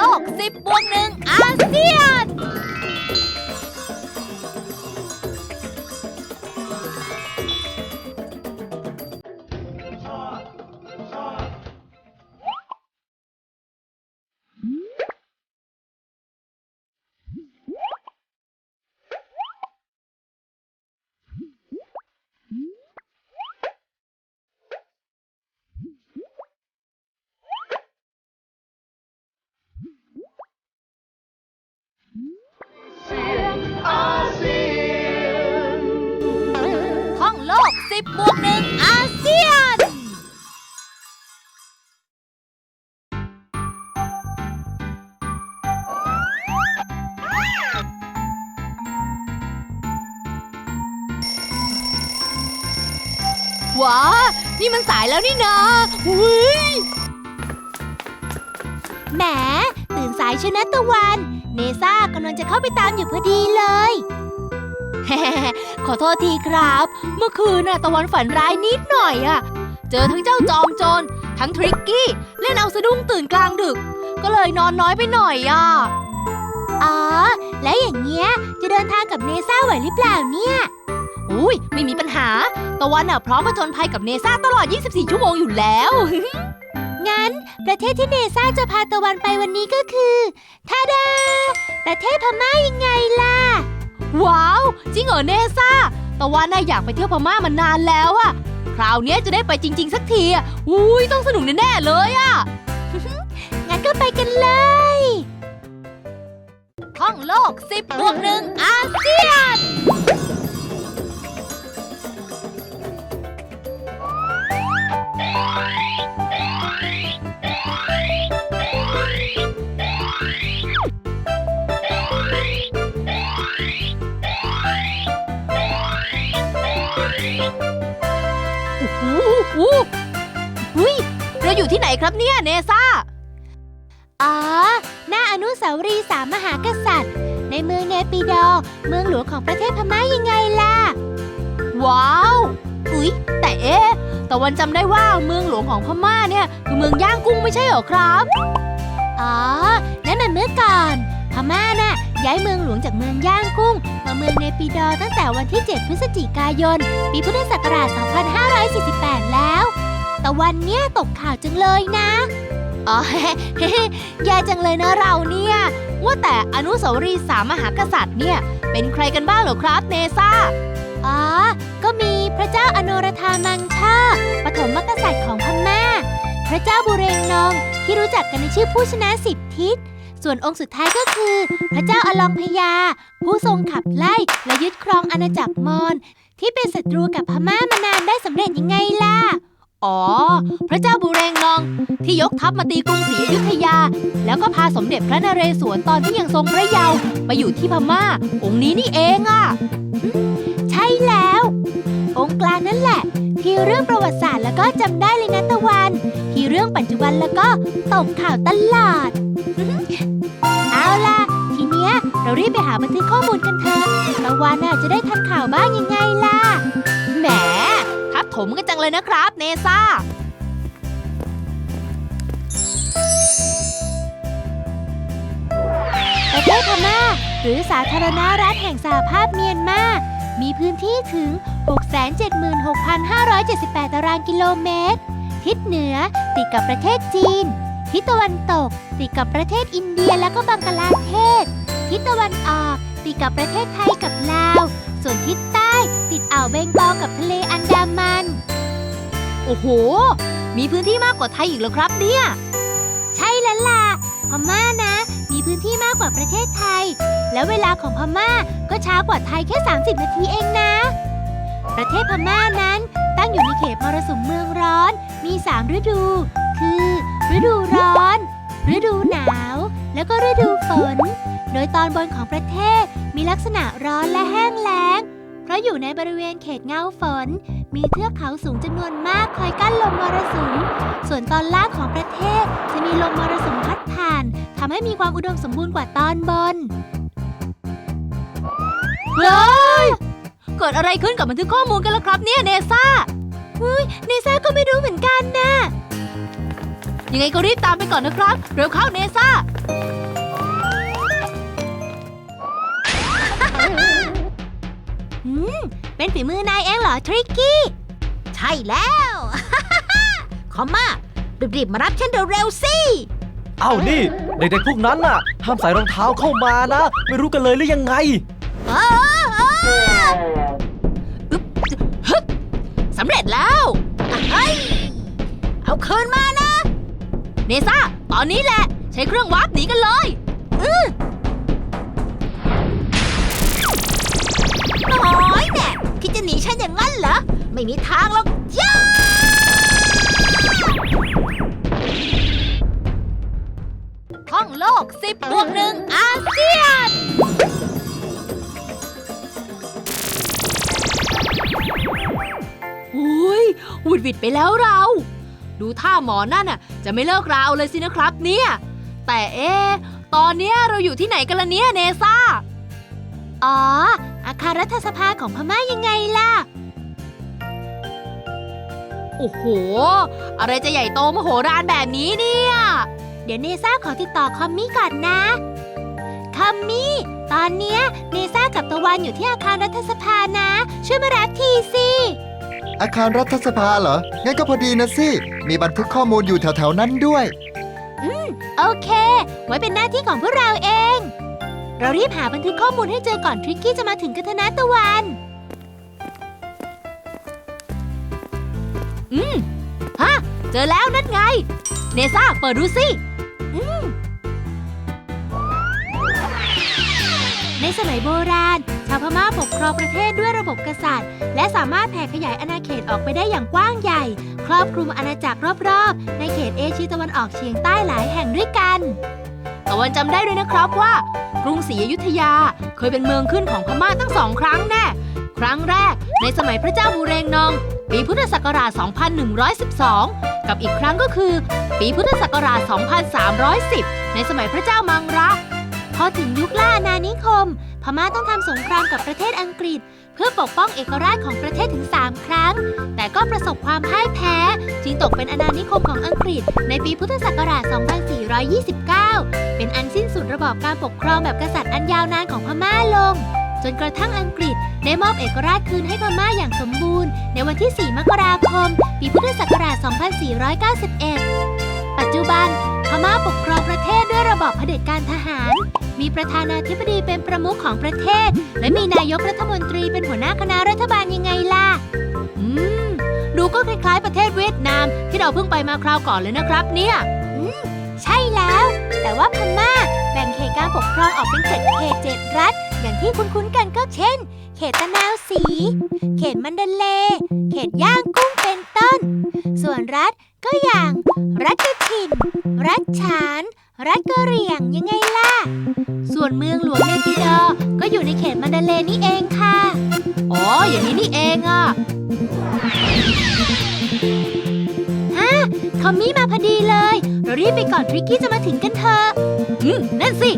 โลก 10บวกหนึ่งอาเซียน นี่มันสายแล้วนี่นาอุ้ยแหมตื่นสายชนะตะวัน เนซ่ากำลังจะเข้าไปตามอยู่พอดีเลย ขอโทษทีครับ เมื่อคืนน่ะตะวันฝันร้ายนิดหน่อยอะเจอทั้งเจ้าจอมโจรทั้งทริกกี้ เล่นเอาสะดุ้งตื่นกลางดึก ก็เลยนอนน้อยไปหน่อยอะอ๋อ แล้วอย่างเงี้ยจะเดินทางกับเนซ่าไหวหรือเปล่าเนี่ย อุ้ยไม่มีปัญหา ตะวันน่ะพร้อมผจญภัยกับเนซ่าตลอด 24 ชั่วโมงอยู่แล้ว งั้น ประเทศที่เนซ่าจะพาตะวันไปวันนี้ก็คือทาดา ประเทศพม่ายังไงล่ะ ว้าว จริงเหรอเนซ่า ตะวันน่ะอยากไปเที่ยวพม่ามานานแล้วอะคราวนี้จะได้ไปจริง ๆ สักทีอะอุ้ยต้องสนุกแน่ๆเลยอะงั้นก็ไปกันเลยท่องโลก10บวกหนึ่งอาเซียน อ้โหหุยเราอยู่ที่ไหนครับเนี่ยเนซ่า อ๋อ หน้าอนุสาวรีย์สามมหากษัตริย์ ในเมืองเนปิดอร์เมืองหลวงของประเทศพม่ายังไงล่ะ ว้าวอุ๊ย แต่เอ๊ะตะวันจำได้ว่าเมืองหลวงของพม่าเนี่ย คือเมืองย่างกุ้งไม่ใช่เหรอครับ อ๋อ นั่นมันเมื่อก่อน พม่าน่ะย้ายเมืองหลวงจากเมืองย่างกุ้ง มาเมืองเนปิดอร์ตั้งแต่วันที่ 7 พฤศจิกายน ปีพุทธศักราช 2548 แล้วแต่วันเนี้ยตกข่าวจังเลยนะ อ๋อแย่จังเลยนะเราเนี่ย ว่าแต่อนุสาวรีย์สามมหากษัตริย์เนี่ย เป็นใครกันบ้างเหรอครับเนซ่า อ๋อ ก็มีพระเจ้าอโนรธามังช่าปฐมกษัตริย์ของพม่า พระเจ้าบุเรงนองที่รู้จักกันในชื่อผู้ชนะสิบทิศส่วนองค์สุดท้ายก็คือ พระเจ้าอลองพยา ผู้ทรงขับไล่และยึดครองอาณาจักรมอญ ที่เป็นศัตรูกับพม่ามานานได้สำเร็จยังไงล่ะ อ๋อ พระเจ้าบุเรงนอง ที่ยกทัพมาตีกรุงศรีอยุธยา แล้วก็พาสมเด็จพระนเรศวรตอนที่ยังทรงพระเยาว์ไปอยู่ที่พม่า องค์นี้นี่เองอะใช่แล้ว องค์กลางนั่นแหละ ที่เรื่องประวัติศาสตร์แล้วก็จำได้เลยนะตะวัน ที่เรื่องปัจจุบันแล้วก็ตกข่าวตลอด เอาล่ะ เรารีบไปหาบันทึกข้อมูลกันเถอะตะวันน่ะจะได้ทันข่าวบ้างยังไงล่ะ แหม ทับถมกันจังเลยนะครับ เนซ่า ประเทศพม่า หรือสาธารณรัฐแห่งสหภาพเมียนมา มีพื้นที่ถึง 676,578 ตารางกิโลเมตร ทิศเหนือติดกับประเทศจีน ทิศตะวันตก ติดกับประเทศอินเดียและก็บังกลาเทศ ทิศตะวันออก ติดกับประเทศไทยกับลาว ส่วนทิศใต้ติดอ่าวเบงกอลกับทะเลอันดามัน โอ้โห มีพื้นที่มากกว่าไทยอีกเหรอครับเนี่ย ใช่แล้วล่ะพม่านะ มีพื้นที่มากกว่าประเทศไทย แล้วเวลาของพม่าก็ช้ากว่าไทยแค่ 30 นาทีเองนะ ประเทศพม่านั้นตั้งอยู่ในเขตมรสุมเมืองร้อน มี 3 ฤดู คือ ฤดูร้อน ฤดูหนาว แล้วก็ฤดูฝน โดยตอนบนของประเทศมีลักษณะร้อนและแห้งแล้ง เพราะอยู่ในบริเวณเขตเงาฝน มีเทือกเขาสูงจำนวนมากคอยกั้นลมมรสุม ส่วนตอนล่างของประเทศจะมีลมมรสุมพัดผ่านทำให้มีความอุดมสมบูรณ์กว่าตอนบนเฮ้ยเกิดอะไรขึ้นกับบันทึกข้อมูลกันล่ะครับเนี่ยเนซ่าเนซ่าก็ไม่รู้เหมือนกันนะยังไงก็รีบตามไปก่อนนะครับ เร็วเข้าเนซ่า เป็นฝีมือนายเองเหรอ ทริกกี้ ใช่แล้วขอมารีบๆมารับฉันเร็วๆสิ เอ้านี่ เด็กๆพวกนั้นน่ะห้ามใส่รองเท้าเข้ามานะ ไม่รู้กันเลยหรือยังไงสำเร็จแล้วเฮ้ยเอาคืนมานะ เนซ่า ตอนนี้แหละ ใช้เครื่องวาร์ปหนีกันเลยน้ ดจะหนีฉันอย่างนั้นเหรอ ไม่มีทางหรอกย่าท่องโลก 10บวกหนึ่งอาเซียน อุ้ยหวุดหวิดไปแล้วเรา ดูท่าหมอนั่นน่ะ จะไม่เลิกราวเลยสินะครับเนี่ย แต่เอ๊ะตอนเนี้ยเราอยู่ที่ไหนกันละเนี่ยเนซ่า อ๋ออา คารรัฐสภาของพม่ายังไงล่ะ โอ้โห อะไรจะใหญ่โตมโหฬารแบบนี้เนี่ย เดี๋ยวเนซ่าขอติดต่อคอมมี่ก่อนนะ คอมมี่ ตอนเนี้ยเนซ่ากับตะวันอยู่ที่อาคารรัฐสภานะ ช่วยมารับทีสิ อาคารรัฐสภาเหรอ งั้นก็พอดีนะสิ มีบันทึกข้อมูลอยู่แถวๆนั้นด้วย โอเค ไว้เป็นหน้าที่ของพวกเราเอง เรารีบหาบันทึกข้อมูลให้เจอก่อนทริกกี้จะมาถึงกันเถอะนะตะวัน อืม ฮะ เจอแล้วนั่นไง เนซ่าเปิดดูสิในสมัยโบราณ ชาวพม่าปกครองประเทศด้วยระบบกษัตริย์ และสามารถแผ่ขยายอาณาเขตออกไปได้อย่างกว้างใหญ่ ครอบคลุมอาณาจักรรอบๆ ในเขตเอเชียตะวันออกเฉียงใต้หลายแห่งด้วยกัน ตะวันจำได้ด้วยนะครับว่ากรุงศรีอยุธยาเคยเป็นเมืองขึ้นของพม่าตั้งสองครั้งแน่ ครั้งแรกในสมัยพระเจ้าบูเรงนอง ปีพุทธศักราช 2112 กับอีกครั้งก็คือ ปีพุทธศักราช 2310 ในสมัยพระเจ้ามังระ พอถึงยุคล่าอาณานิคม พม่าต้องทำสงครามกับประเทศอังกฤษ พื่อปกป้องเอกราชของประเทศถึง 3 ครั้ง แต่ก็ประสบความพ่ายแพ้ จึงตกเป็นอาณานิคมของอังกฤษ ในปีพุทธศักราช 2429 เป็นอันสิ้นสุดระบอบการปกครองแบบกษัตริย์อันยาวนานของพม่าลง จนกระทั่งอังกฤษได้มอบเอกราชคืนให้พม่าอย่างสมบูรณ์ ในวันที่ 4 มกราคม ปีพุทธศักราช 2491 ปัจจุบัน พม่าปกครองประเทศด้วยระบอบเผด็จการทหาร มีประธานาธิบดีเป็นประมุขของประเทศ และมีนายกรัฐมนตรีเป็นหัวหน้าคณะรัฐบาลยังไงล่ะ อืม ดูก็คล้ายๆประเทศเวียดนาม ที่เราเพิ่งไปมาคราวก่อนเลยนะครับ เนี่ยใช่แล้ว แต่ว่าพม่าแบ่งเขตการปกครองออกเป็นเจ็ดเขตเจ็ดรัฐ อย่างที่คุ้นๆกันก็เช่น เขตตะนาวสี เขตมันเดเล เขตย่างกุ้งเป็นต้น ส่วนรัฐ ก็อย่าง รัฐกระถิ่น รัฐฉาน รัฐกะเหรี่ยงยังไงล่ะ ส่วนเมืองหลวงเนปิดอก็อยู่ในเขตมันเดเลนี่เองค่ะ อ๋อ อย่างนี้นี่เองอะทอมมี่มาพอดีเลย เรารีบไปก่อนทริกกี้จะมาถึงกันเถอะอืมนั่นสิ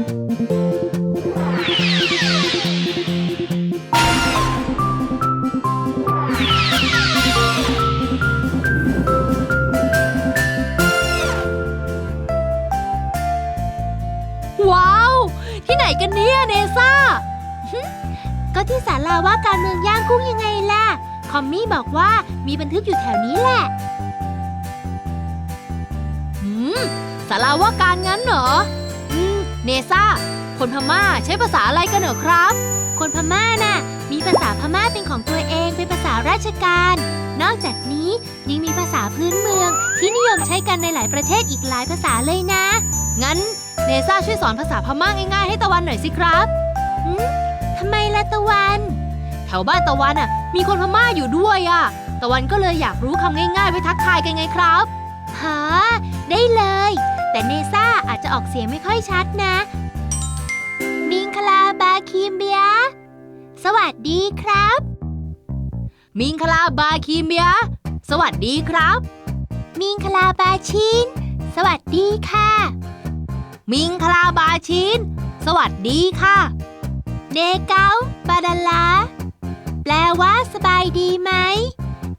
ที่ไหนกันเนี่ยเนซ่าก็ที่ศาลาว่าการเมืองย่างกุ้งยังไงล่ะ คอมมี่บอกว่ามีบันทึกอยู่แถวนี้แหละอืมสาราว่าการงั้นเหรอ อืม เนซ่า คนพม่าใช้ภาษาอะไรกันเหรอครับ คนพม่าน่ะ มีภาษาพม่าเป็นของตัวเองเป็นภาษาราชการ นอกจากนี้ยังมีภาษาพื้นเมืองที่นิยมใช้กันในหลายประเทศอีกหลายภาษาเลยนะ งั้น เนซ่าช่วยสอนภาษาพม่าง่ายๆให้ตะวันหน่อยสิครับทำไมล่ะตะวัน แถวบ้านตะวันอะ มีคนพม่าอยู่ด้วยอะ ตะวันก็เลยอยากรู้คำง่ายๆไว้ทักทายกันไงครับหาได้เลย แต่เนซ่าอาจจะออกเสียงไม่ค่อยชัดนะ มิงคลาบาคีมเบีย สวัสดีครับ มิงคลาบาคีเมีย สวัสดีครับ มิงคลาบาชิน สวัสดีค่ะ มิงคลาบาชิน สวัสดีค่ะ เนเกาบาดาลา แปลว่าสบายดีไหม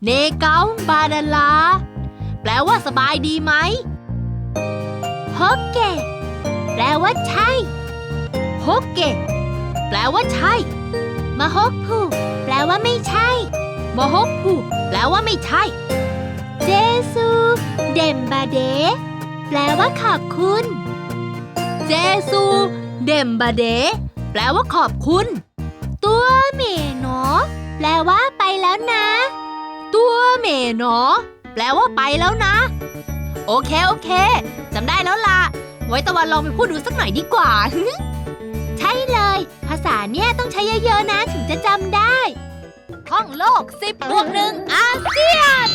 เนเกาบาดาลา แปลว่าสบายดีไหมฮกเกะแปลว่าใช่ฮกเกะแปลว่าใช่มาฮกผูแปลว่าไม่ใช่มโฮกผูแปลว่าไม่ใช่เจซู เดมบาเด แปลว่าขอบคุณ เจซู เดมบาเด แปลว่าขอบคุณ ตัวเมโนแปลว่าไปแล้วนะ ตัวเมหนแปลว่าไปแล้วนะ โอเค โอเคจำได้แล้วล่ะ ไว้ตะวันลองไปพูดดูสักหน่อยดีกว่า ใช่เลย ภาษาเนี่ยต้องใช้เยอะๆนะถึงจะจำได้ท่องโลก10บวกหนึ่งอาเซียน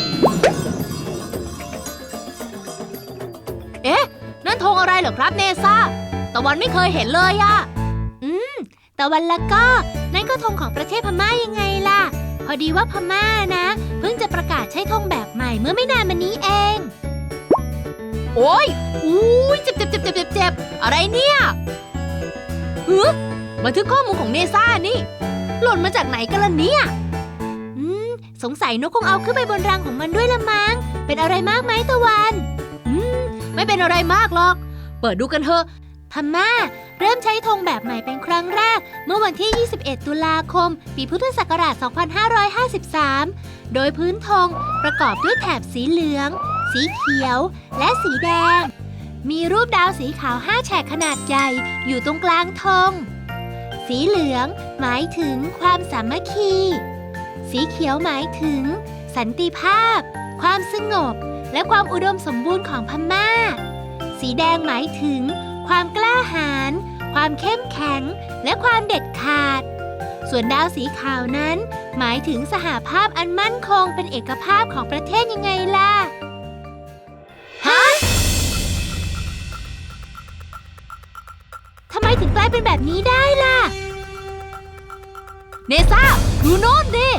เอ๊ะ นั่นธงอะไรเหรอครับเนซ่าตะวันไม่เคยเห็นเลยอะอืมแต่วันละก็ นั่นก็ธงของประเทศพม่ายังไงล่ะ พอดีว่าพม่านะ เพิ่งจะประกาศใช้ธงแบบใหม่เมื่อไม่นานมานี้เอง โอ้ยอุ้ยเจ็บเจ็บเจ็บเจ็บเจ็บเจ็บอะไรเนี่ยฮึบันทึกข้อมูลของเนซ่านี่ หล่นมาจากไหนกันล่ะเนี่ย อืม สงสัยนกคงเอาขึ้นไปบนรังของมันด้วยละมั้ง เป็นอะไรมากไหมตะวันอืม ไม่เป็นอะไรมากหรอก เปิดดูกันเถอะพม่า เริ่มใช้ธงแบบใหม่เป็นครั้งแรก เมื่อวันที่ 21 ตุลาคม ปีพุทธศักราช 2553 โดยพื้นธงประกอบด้วยแถบสีเหลือง สีเขียว และสีแดง มีรูปดาวสีขาว 5 แฉกขนาดใหญ่ อยู่ตรงกลางธง สีเหลืองหมายถึงความสามัคคี สีเขียวหมายถึง สันติภาพ ความสงบ และความอุดมสมบูรณ์ของพม่า สีแดงหมายถึง ความกล้าหาญ ความเข้มแข็ง และความเด็ดขาด ส่วนดาวสีขาวนั้น หมายถึงสหาภาพอันมั่นคงเป็นเอกภาพของประเทศยังไงล่ะ ฮะ ทำไมถึงกลายเป็นแบบนี้ได้ล่ะ เนซ่าดูโน่นดิ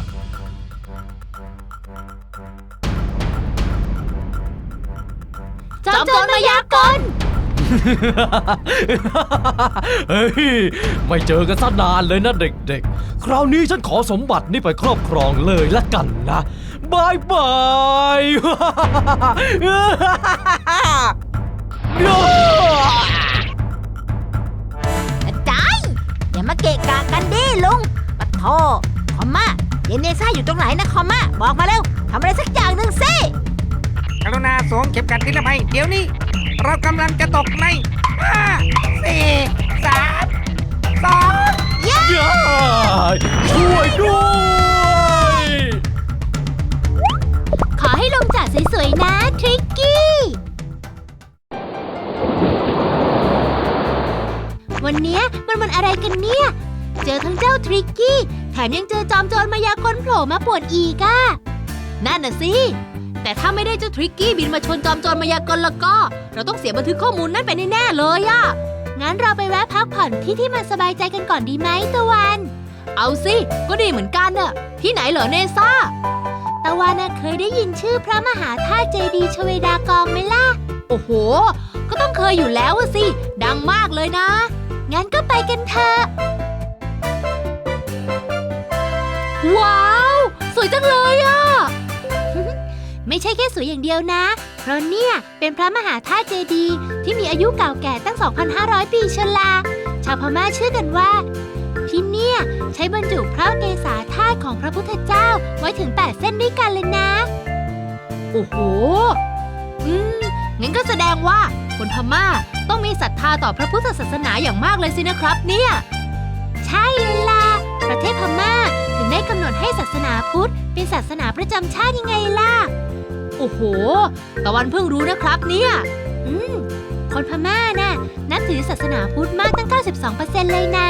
อมโจรมายากลเฮ้ย ไม่เจอกันซะนานเลยนะเด็กๆ คราวนี้ฉันขอสมบัตินี่ไปครอบครองเลยละกันนะบายบายได้อย่ามาเกะกะกันดิลุงปะโทคอมมาเยนเนซ่าอยู่ตรงไหนนะคอมมาบอกมาเร็วทำอะไรสักอย่างหนึ่งสิ กรุณาสวมเข็มขัดนิรภัยเดี๋ยวนี้ เรากำลังจะตกในห้าสี่สามสองย่าช่วยด้วย ขอให้ลงจากสวยๆนะ ทริกกี้ วันเนี้ยมันวันอะไรกันเนี่ย เจอทั้งเจ้าทริกกี้ แถมยังเจอจอมโจรมายากลโผล่มาปวนอีกอะนั่นน่ะสิ แต่ถ้าไม่ได้เจ้าทริกกี้บินมาชนจอมโจรมายากลแล้วก็ เราต้องเสียบันทึกข้อมูลนั่นไปแน่ๆเลยอะงั้นเราไปแวะพักผ่อนที่ที่มันสบายใจกันก่อนดีไหมตะวัน เอาสิก็ดีเหมือนกันน่ะ ที่ไหนเหรอเนซ่าตะวันน่ะเคยได้ยินชื่อพระมหาธาตุเจดีย์ชเวดากองไหมล่ะ โอ้โห ก็ต้องเคยอยู่แล้วอะสิ ดังมากเลยนะ งั้นก็ไปกันเถอะ ว้าว สวยจังเลยอะ ไม่ใช่แค่สวยอย่างเดียวนะ เพราะเนี่ยเป็นพระมหาธาตุเจดีย์ที่มีอายุเก่าแก่ตั้ง 2,500 ปีเชยวลา ชาวพม่าเชื่อกันว่า ที่เนี่ยใช้บรรจุพระเกศาธาตุของพระพุทธเจ้าไว้ถึง 8 เส้นด้วยกันเลยนะ โอ้โห อืม งั้นก็แสดงว่าคนพม่าต้องมีศรัทธาต่อพระพุทธศาสนาอย่างมากเลยสินะครับ เนี่ย ใช่เลยล่ะ ประเทศพม่าถึงได้กำหนดให้ศาสนาพุทธเป็นศาสนาประจำชาติยังไงล่ะ โอ้โห ตะวันเพิ่งรู้นะครับเนี่ย อืม คนพม่าน่ะนับถือศาสนาพุทธมากตั้ง 92%เลยนะ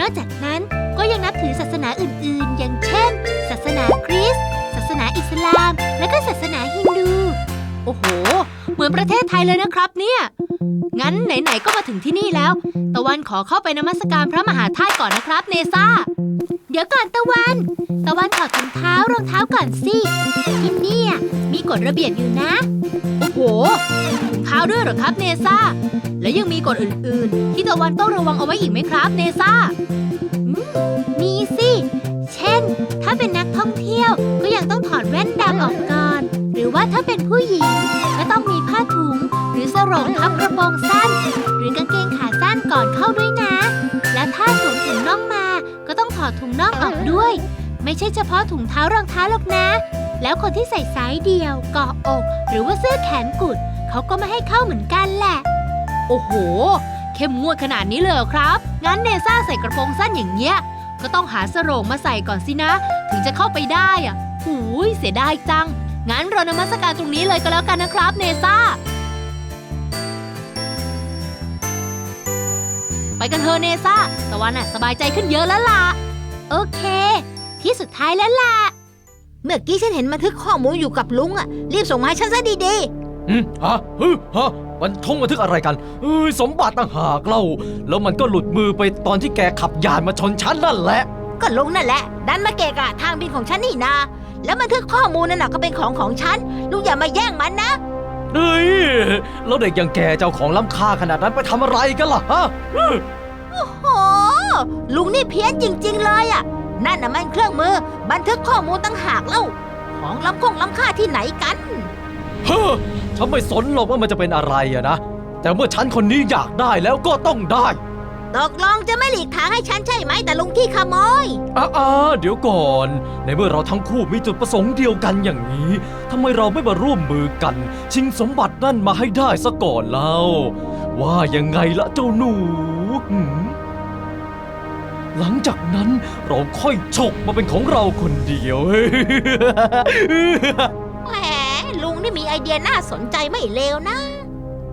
นอกจากนั้นก็ยังนับถือศาสนาอื่นๆ อย่างเช่น ศาสนาคริสต์ศาสนาอิสลาม และก็ศาสนาฮินดู โอ้โห เหมือนประเทศไทยเลยนะครับเนี่ย งั้นไหนๆก็มาถึงที่นี่แล้ว ตะวันขอเข้าไปนมัสการพระมหาธาตุก่อนนะครับเนซ่า เดี๋ยวก่อนตะวัน ตะวันถอดถุงเท้ารองเท้าก่อนสิที่เนี่ยมีกฎระเบียบอยู่นะ โอ้โหถุงเท้าด้วยเหรอครับเนซ่า แล้วยังมีกฎอื่นๆ ที่ตะวันต้องระวังเอาไว้อีกไหมครับเนซ่า มีสิ เช่น ถ้าเป็นนักท่องเที่ยวก็ยังต้องถอดแว่นดำออกก่อน หรือว่าถ้าเป็นผู้หญิงก็ต้องมีผ้าถุง หรือสรงทับกระโปรงสั้น หรือกางเกงขาสั้นก่อนเข้าด้วยนะ และถ้าสวมถุงน่องมา ก็ต้องถอดถุงน่องออกด้วย ไม่ใช่เฉพาะถุงเท้ารองเท้าหรอกนะ แล้วคนที่ใส่สายเดี่ยวเกาะอก หรือว่าเสื้อแขนกุดเขาก็ไม่ให้เข้าเหมือนกันแหละ โอ้โห เข้มงวดขนาดนี้เลยเหรอครับ งั้นเนซ่าใส่กระโปรงสั้นอย่างเงี้ย ก็ต้องหาสโรงมาใส่ก่อนสินะ ถึงจะเข้าไปได้อะหูยเสียดายจัง งั้นเรานมัสการตรงนี้เลยก็แล้วกันนะครับ เนซ่า ไปกันเถอะเนซ่าตะวันน่ะสบายใจขึ้นเยอะแล้วล่ะ โอเค ที่สุดท้ายแล้วล่ะ เมื่อกี้ฉันเห็นบันทึกข้อมูลอยู่กับลุงอะรีบส่งมาให้ฉันซะดีอืมฮะฮึฮะบันทงบันทึกอะไรกันเอ้ยสมบัติต่างหากเล่า แล้วมันก็หลุดมือไปตอนที่แกขับยานมาชนฉันนั่นแหละ ๆ ก็ลุงนั่นแหละ ดันมาเกะกะทางบินของฉันนี่นา แล้วบันทึกข้อมูลนั่นน่ะก็เป็นของของฉัน ลุงอย่ามาแย่งมันนะ เฮ้ยแล้วเด็กอย่างแกเจ้าของล้ำค่าขนาดนั้นไปทำอะไรกันล่ะฮะโอ้ลุงนี่เพี้ยนจริง ๆ เลยอะนั่นน่ะมันเครื่องมือ บันทึกข้อมูลตั้งหากเล่า ของล้ำคงล้ำค่าที่ไหนกันเฮ้อฉันไม่สนหรอกว่ามันจะเป็นอะไรอะนะ แต่เมื่อฉันคนนี้อยากได้แล้วก็ต้องได้ ตกลงจะไม่หลีกทางให้ฉันใช่ไหมแต่ลุงขี้ขโมยอ่าอ่าเดี๋ยวก่อน ในเมื่อเราทั้งคู่มีจุดประสงค์เดียวกันอย่างนี้ทำไมเราไม่มาร่วมมือกัน ชิงสมบัตินั่นมาให้ได้ซะก่อนเล่าว่ายังไงละเจ้าหนูหืมหลังจากนั้นเราค่อยฉกมาเป็นของเราคนเดียว แหมลุงนี่มีไอเดียน่าสนใจไม่เลวนะ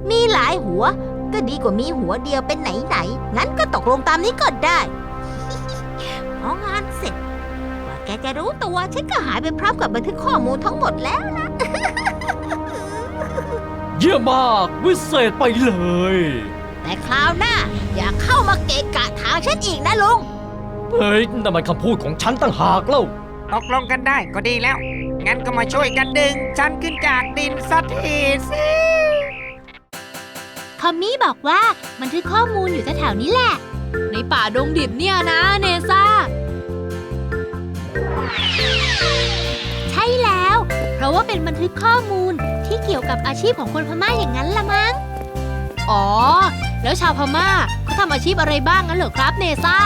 มีหลายหัว ก็ดีกว่ามีหัวเดียวเป็นไหนไหนๆงั้นก็ตกลงตามนี้ก็ได้ พองานเสร็จกว่าแกจะรู้ตัวฉันก็หายไปพร้อมกับบันทึกข้อมูลทั้งหมดแล้วนะเยี่ยมมากวิเศษไปเลย แต่คราวหน้า อย่าเข้ามาเกะกะทางฉันอีกนะลุง เฮ้ยนั่นมันคำพูดของฉันต่างหากเล่า ตกลงกันได้ก็ดีแล้ว งั้นก็มาช่วยกันดึง ฉันขึ้นจากดินสักทีสิ คอมมี่บอกว่าบันทึกข้อมูลอยู่แถวๆนี้แหละ ในป่าดงดิบเนี่ยนะเนซ่า ใช่แล้ว เพราะว่าเป็นบันทึกข้อมูลที่เกี่ยวกับอาชีพของคนพม่าอย่างนั้นละมั้ง อ๋อ แล้วชาวพม่าเขาทำอาชีพอะไรบ้างงั้นเหรอครับเนซ่า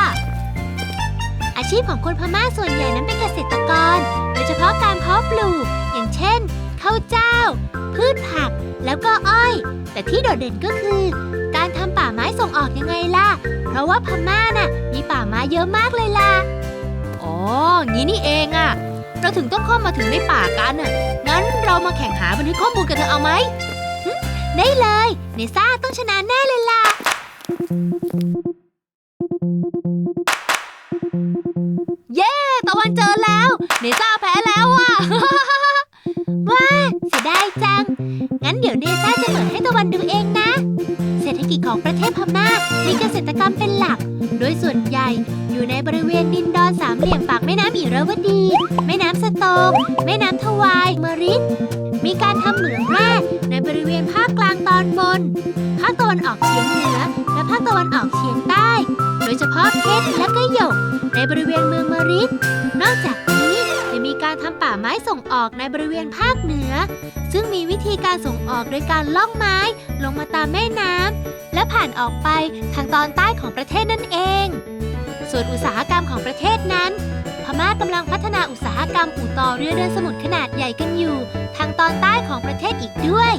อาชีพของคนพม่าส่วนใหญ่นั้นเป็นเกษตรกร โดยเฉพาะการเพาะปลูก อย่างเช่นข้าวเจ้า พืชผัก แล้วก็อ้อย แต่ที่โดดเด่นก็คือ การทำป่าไม้ส่งออกยังไงล่ะ เพราะว่าพม่าน่ะ มีป่าไม้เยอะมากเลยล่ะ อ๋อ งี้นี่เองอะเราถึงต้องเข้ามาถึงในป่ากันอะงั้นเรามาแข่งหาบันทึกข้อมูลกันเถอะเอาไหม ได้เลยเนซ่าต้องชนะแน่เลยล่ะ เย้ ตะวันเจอแล้ว เนซ่าแพ้แล้วอะ ว้าเสียดายจัง งั้นเดี๋ยวเนซ่าจะเปิดให้ตะวันดูเองนะ เศรษฐกิจของประเทศพม่ามีเกษตรกรรมเป็นหลัก โดยส่วนใหญ่อยู่ในบริเวณดินดอนสามเหลี่ยมปากแม่น้ำอิระวดี แม่น้ำสโตงแม่น้ำทวายเมริดมีการทำเหมืองแร่ในบริเวณภาคกลางตอนบน ภาคตะวันออกเฉียงเหนือ และภาคตะวันออกเฉียงใต้ โดยเฉพาะเพชรและก็หยกในบริเวณเมืองเมริดนอกจากนี้ การทำป่าไม้ส่งออกในบริเวณภาคเหนือ ซึ่งมีวิธีการส่งออกโดยการล่องไม้ลงมาตามแม่น้ำและผ่านออกไปทางตอนใต้ของประเทศนั่นเอง ส่วนอุตสาหกรรมของประเทศนั้น พม่ากำลังพัฒนาอุตสาหกรรมอู่ต่อเรือเดินสมุทรขนาดใหญ่กันอยู่ ทางตอนใต้ของประเทศอีกด้วย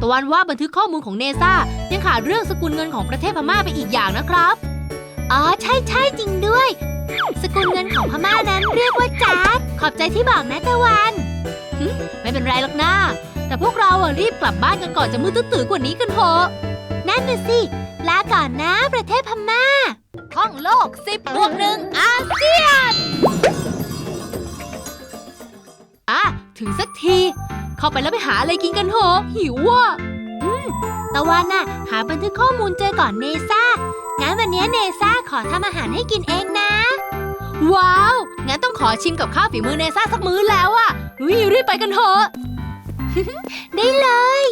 ตะวันว่าบันทึกข้อมูลของเนซ่ายังขาดเรื่องสกุลเงินของประเทศพม่าไปอีกอย่างนะครับ อ๋อใช่ใช่จริงด้วย สกุลเงินของพม่านั้นเรียกว่าจาร์ดขอบใจที่บอกนะตะวันไม่เป็นไรหรอกนะแต่พวกเราอะรีบกลับบ้านกันก่อนจะมืดตื้อๆกว่านี้กันเถอะนั่นน่ะสิ ลาก่อนนะประเทศพม่า ท่องโลก10บวกหนึ่งอาเซียน อะ ถึงสักที เข้าไปแล้วไปหาอะไรกินกันเถอะหิวว่ะ ตะวันน่ะ หาบันทึกข้อมูลเจอก่อนเนซ่า งั้นวันนี้เนซ่าขอทำอาหารให้กินเองนะ ว้าว งั้นต้องขอชิมกับข้าวฝีมือเนซ่าสักมื้อแล้วอะวิรีบไปกันเถอะ ได้เลย